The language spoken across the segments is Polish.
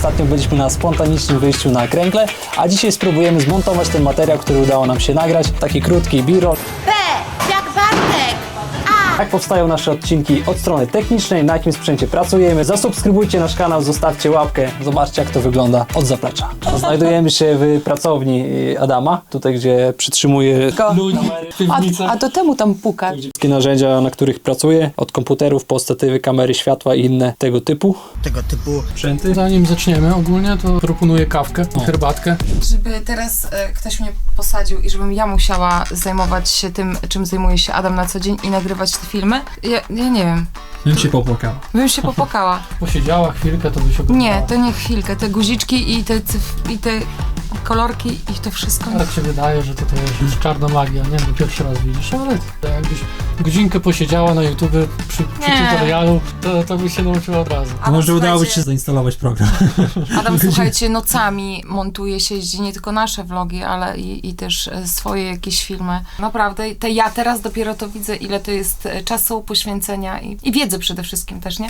ostatnio byliśmy na spontanicznym wyjściu na kręgle, a dzisiaj spróbujemy zmontować ten materiał, który udało nam się nagrać. Taki krótki b-roll. Jak powstają nasze odcinki od strony technicznej, na jakim sprzęcie pracujemy. Zasubskrybujcie nasz kanał, zostawcie łapkę, zobaczcie jak to wygląda od zaplecza. Znajdujemy się w pracowni y, Adama, tutaj gdzie przytrzymuje ludzi, A, a to temu tam puka. wszystkie narzędzia, na których pracuję, od komputerów po statywy, kamery, światła i inne tego typu tego typu sprzęty. Zanim zaczniemy ogólnie, to proponuję kawkę, herbatkę. Żeby teraz e, ktoś mnie posadził i żebym ja musiała zajmować się tym, czym zajmuje się Adam na co dzień i nagrywać te filmy, ja, ja nie wiem. Bym się popłakał. Bym się popłakała. Posiedziała chwilkę, to by się oglądało. Nie, to nie chwilkę. Te guziczki i te, cyf- i te kolorki i to wszystko. Tak się wydaje, że to, to jest czarna magia, nie? Bo pierwszy raz widzisz, ale jakbyś godzinkę posiedziała na YouTube przy, przy Nie. tutorialu, to, to byś się nauczyła od razu. Adam, Może udałoby się zainstalować program. Adam, słuchajcie, nocami montuje się nie tylko nasze vlogi, ale i, i też e, swoje jakieś filmy. Naprawdę, te ja teraz dopiero to widzę, ile to jest e, czasu, poświęcenia i, i wiedzy przede wszystkim też, nie?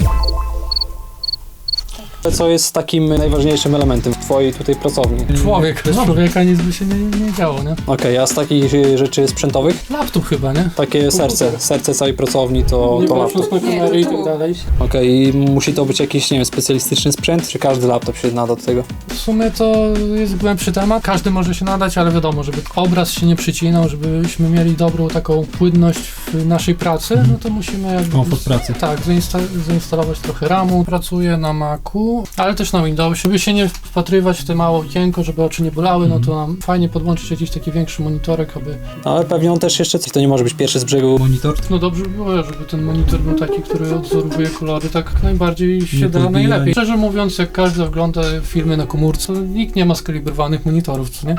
Co jest takim najważniejszym elementem w twojej tutaj pracowni? Człowiek, bez człowieka nic by się nie, nie działo, nie? Okej, a z takich y, rzeczy sprzętowych? Laptop chyba, nie? Takie serce, serce całej pracowni to, nie to laptop. na kamery Nie, i tak dalej. Okej, i musi to być jakiś, nie wiem, specjalistyczny sprzęt, czy każdy laptop się nada do tego? W sumie to jest głębszy temat. Każdy może się nadać, ale wiadomo, żeby obraz się nie przycinał, żebyśmy mieli dobrą taką płynność w naszej pracy, no to musimy jakby... Komfort pracy. Tak, zainsta- zainstalować trochę RAMu. Pracuję na Macu, ale też na Windowsie. Żeby się nie wpatrywać w te małe okienko, żeby oczy nie bolały, no to nam fajnie podłączyć jakiś taki większy monitorek, aby... Ale pewnie on też jeszcze coś, to nie może być pierwszy z brzegu. Monitor. No dobrze by było, żeby ten monitor był taki, który odzorowuje kolory tak najbardziej się Nie da podbija. najlepiej. Szczerze mówiąc, jak każdy ogląda filmy na komórce, nikt nie ma skalibrowanych monitorów, co nie?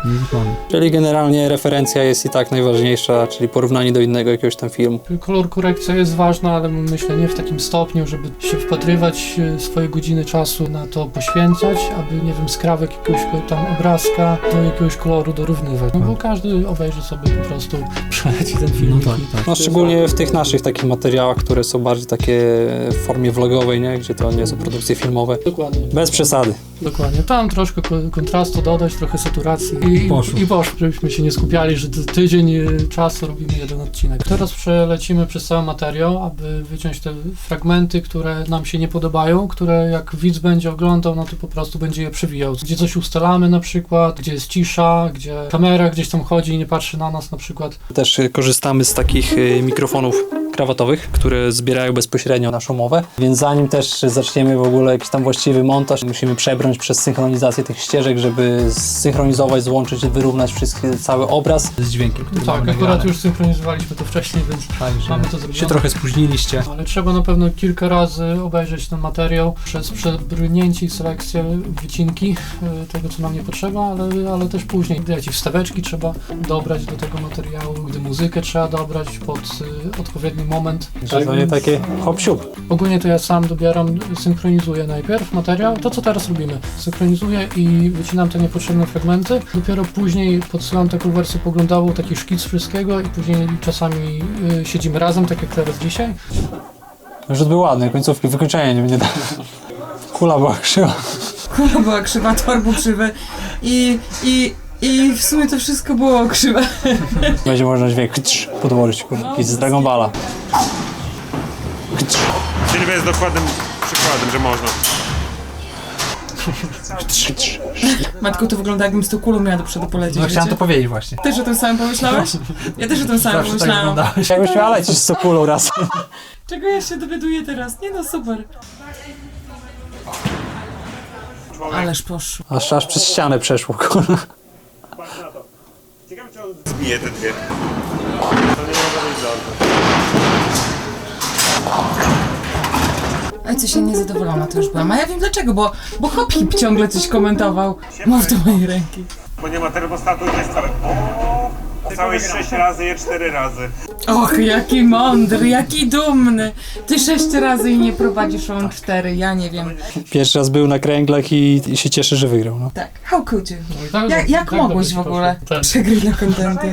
Czyli generalnie referencja jest i tak najważniejsza, czyli porównanie do innego jakiegoś tam filmu. Kolor korekcja jest ważna, ale myślę nie w takim stopniu, żeby się wpatrywać e, swoje godziny czasu na to poświęcać, aby, nie wiem, skrawek jakiegoś tam obrazka do jakiegoś koloru dorównywać. No bo każdy obejrzy sobie po prostu, przeleci ten film. No tak, tak. No szczególnie w tych naszych takich materiałach, które są bardziej takie w formie vlogowej, nie? Gdzie to nie są produkcje filmowe. Dokładnie, Bez przesady. Dokładnie. Tam troszkę ko- kontrastu dodać, trochę saturacji i, Poszło. i poszło, żebyśmy się nie skupiali, że ty- tydzień e, czasu robimy jeden odcinek. Teraz przelecimy przez cały materiał, aby wyciąć te fragmenty, które nam się nie podobają, które jak widz będzie oglądał, no to po prostu będzie je przewijał. Gdzie coś ustalamy na przykład, gdzie jest cisza, gdzie kamera gdzieś tam chodzi i nie patrzy na nas na przykład. Też y, korzystamy z takich y, mikrofonów krawatowych, które zbierają bezpośrednio naszą mowę, więc zanim też zaczniemy w ogóle jakiś tam właściwy montaż, musimy przebrnąć przez synchronizację tych ścieżek, żeby zsynchronizować, złączyć, wyrównać wszystkie, cały obraz. Z dźwiękiem, który Tak, mamy akurat nagrany. już synchronizowaliśmy to wcześniej, więc Także mamy to zrobione. się trochę spóźniliście. Ale trzeba na pewno kilka razy obejrzeć ten materiał przez przebrnięcie i selekcję wycinki e, tego, co nam nie potrzeba, ale, ale też później jakieś wstaweczki trzeba dobrać do tego materiału, gdy muzykę trzeba dobrać pod e, odpowiedni moment. Że to nie takie hop siup. Ogólnie to ja sam dobieram, synchronizuję najpierw materiał, to co teraz robimy. Synchronizuję i wycinam te niepotrzebne fragmenty. Dopiero później podsyłam taką wersję poglądową, taki szkic wszystkiego i później czasami e, siedzimy razem, tak jak teraz dzisiaj. Rzut był ładny, końcówki, wykończenia nie dać. Kula była krzywa. Kula była krzywa, tor był krzywy i, i, i w sumie to wszystko było krzywe. Będzie można dźwięk cz, podłożyć, kurwa, jakiś z Dragon Balla. Sylwia jest dokładnym przykładem, że można. Matko, to wygląda jakbym z tą kulą miała do przodu polecieć, No chciałem wiecie? to powiedzieć właśnie. Też o tym samym pomyślałeś? Ja też o tym samym Zawsze tak pomyślałam. wyglądałeś. Jakbyś miała lecieć z kulą raz. Czego ja się dowiaduję teraz? Nie no, super. Ależ poszło. Aż, aż przez ścianę przeszło, kurwa. Ciekawe, czy on zbije te dwie. To nie może być dobrze. Coś ja niezadowolona to już byłam. A ja wiem dlaczego, bo, bo Hopip ciągle coś komentował. Mów do mojej ręki. Bo nie ma termostatu i jest całe... Całe 6 razy je 4 razy. Och, jaki mądry, jaki dumny. Ty sześć razy i nie prowadzisz on cztery, ja nie wiem. Pierwszy raz był na kręglach i, i się cieszy, że wygrał. No. Tak, how could you? No tak, Jak, jak tak mogłeś w ogóle. Tak. przegryć dla kontentu?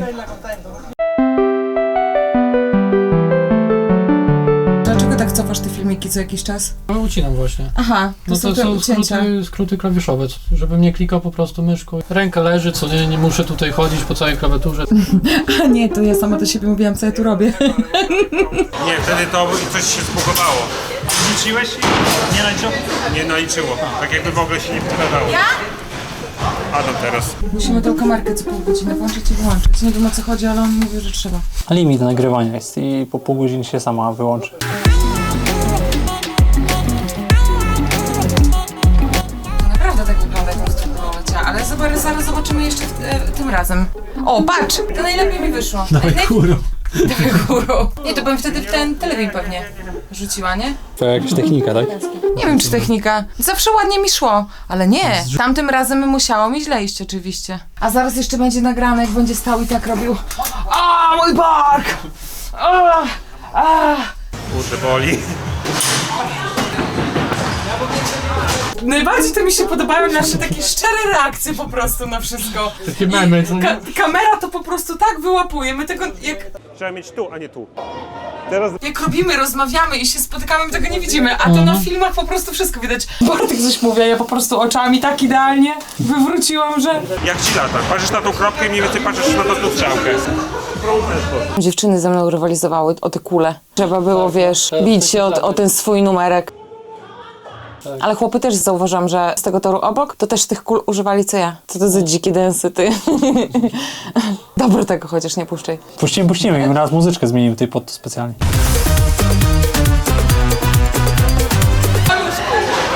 Co jakiś czas? No ucinam właśnie. Aha, to No są to te są ucięcia. skróty, skróty klawiszowe, żebym nie klikał po prostu myszką. Ręka leży, co nie, nie muszę tutaj chodzić po całej klawiaturze. A nie, to ja sama do siebie mówiłam, co ja tu robię. Nie, wtedy to coś się zbugowało. Liczyłeś? Nie naliczył? Nie naliczyło. Tak jakby w ogóle się nie wkładało. Ja? Adam teraz. Musimy tą kamerkę co pół godziny włączyć i wyłączyć. Nie wiem o co chodzi, ale on mówił, że trzeba. Limit nagrywania jest i po pół godziny się sama wyłączy. Razem. O, patrz! To najlepiej mi wyszło. Dawaj Najlepiej- kurą. Dawaj górą. Nie, to bym wtedy w ten telewizor pewnie rzuciła, nie? To jakaś technika, tak? Nie wiem, czy technika. Zawsze ładnie mi szło, ale nie. Tamtym razem musiało mi źle iść, oczywiście. A zaraz jeszcze będzie nagrane, jak będzie stał i tak robił. A, mój bark! A, a. Kurde, boli. Najbardziej to mi się podobają nasze takie szczere reakcje po prostu na wszystko. Takie memy? Ka- kamera to po prostu tak wyłapuje. My tego, jak, Trzeba mieć tu, a nie tu. Teraz jak robimy, rozmawiamy i się spotykamy, my tego nie widzimy. A to na filmach po prostu wszystko widać. Bartek coś mówi, a ja po prostu oczami tak idealnie wywróciłam, że... jak ci lata? Patrzysz na tą kropkę i mniej więcej patrzysz na tą strzałkę. Dziewczyny ze mną rywalizowały o te kule. Trzeba było, wiesz, bić się o, o ten swój numerek. Ale chłopy też zauważyłam, że z tego toru obok, to też tych kul używali co ja. Co to za dzikie densy, ty. Dobro tego chociaż nie puszczaj. Puścimy, puścimy. i Raz muzyczkę zmienimy tutaj pod to specjalnie.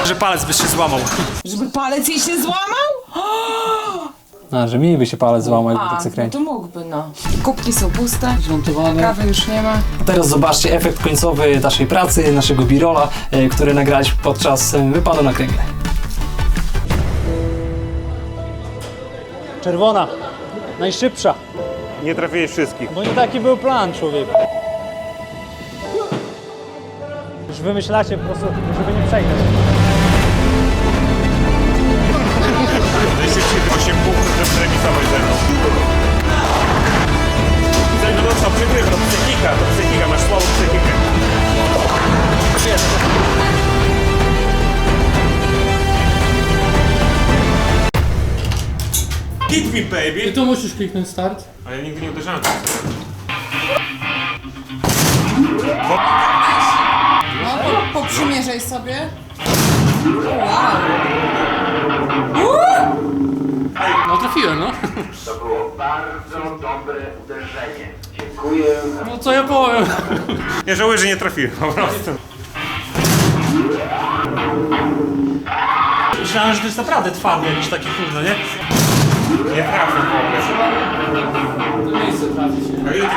Że palec byś się złamał. Żeby palec jej się złamał? A, że mi by się palec złamał, jakby tak no zakręcił. to mógłby, no. Kubki są puste, Zmontowane. kawy już nie ma. A teraz zobaczcie efekt końcowy naszej pracy, naszego birola, e, który nagraliśmy podczas e, wypadu na kręgle. Czerwona. Najszybsza. Nie trafiłeś wszystkich. Bo nie taki był plan, człowieku. Już wymyślacie po prostu, żeby nie przejechać. Najszybciej 8 punktów, żeby zremisować ze mną. Ze mną, no co, przegrywa, to psychika, to psychika, masz słabą psychikę. Hit me, I baby! tu musisz kliknąć start. A ja nigdy nie uderzałem. Poprzymierzaj sobie. No trafiłem, no. To było bardzo dobre uderzenie. Dziękuję. No co ja powiem. Nie żałuję, że nie trafiłem, po prostu. Myślałem, że to jest naprawdę twardy jakiś taki kurde, nie? Nie trafię w ogóle. To miejsce trafi się. A ile ty